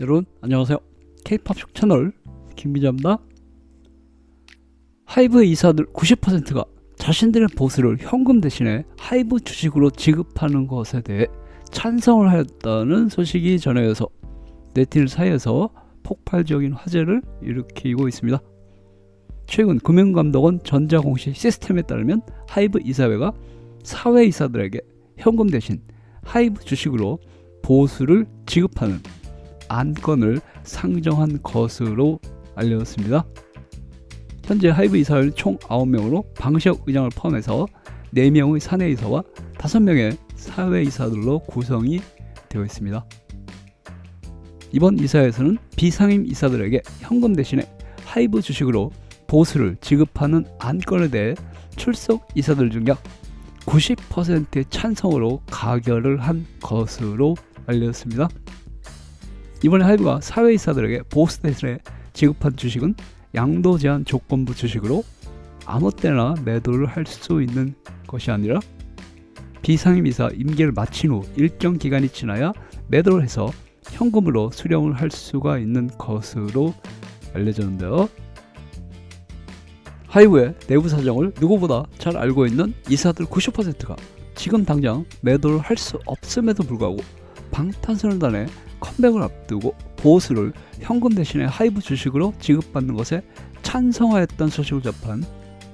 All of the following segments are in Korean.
여러분 안녕하세요. K-팝 쇼 채널 김 기자입니다. 하이브 이사들 90%가 자신들의 보수를 현금 대신에 하이브 주식으로 지급하는 것에 대해 찬성을 하였다는 소식이 전해져서 네티즌 사이에서 폭발적인 화제를 일으키고 있습니다. 최근 금융감독원 전자공시 시스템에 따르면 하이브 이사회가 사회 이사들에게 현금 대신 하이브 주식으로 보수를 지급하는 안건을 상정한 것으로 알려졌습니다. 현재 하이브 이사회는 총 9명으로 방시혁 의장을 포함해서 4명의 사내 이사와 5명의 사회 이사들로 구성이 되어 있습니다. 이번 이사회에서는 비상임 이사들에게 현금 대신에 하이브 주식으로 보수를 지급하는 안건에 대해 출석 이사들 중 약 90%의 찬성으로 가결을 한 것으로 알려졌습니다. 이번에 하이브가 사회이사들에게 보수 대신에 지급한 주식은 양도 제한 조건부 주식으로 아무 때나 매도를 할 수 있는 것이 아니라 비상임이사 임기를 마친 후 일정 기간이 지나야 매도를 해서 현금으로 수령을 할 수가 있는 것으로 알려졌는데요. 하이브의 내부 사정을 누구보다 잘 알고 있는 이사들 90%가 지금 당장 매도를 할 수 없음에도 불구하고 방탄소년단의 컴백을 앞두고 보수를 현금 대신에 하이브 주식으로 지급받는 것에 찬성하였던 소식을 접한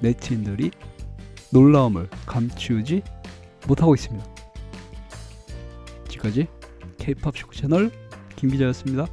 네티즌들이 놀라움을 감추지 못하고 있습니다. 지금까지 K-팝 쇼 채널 김 기자였습니다.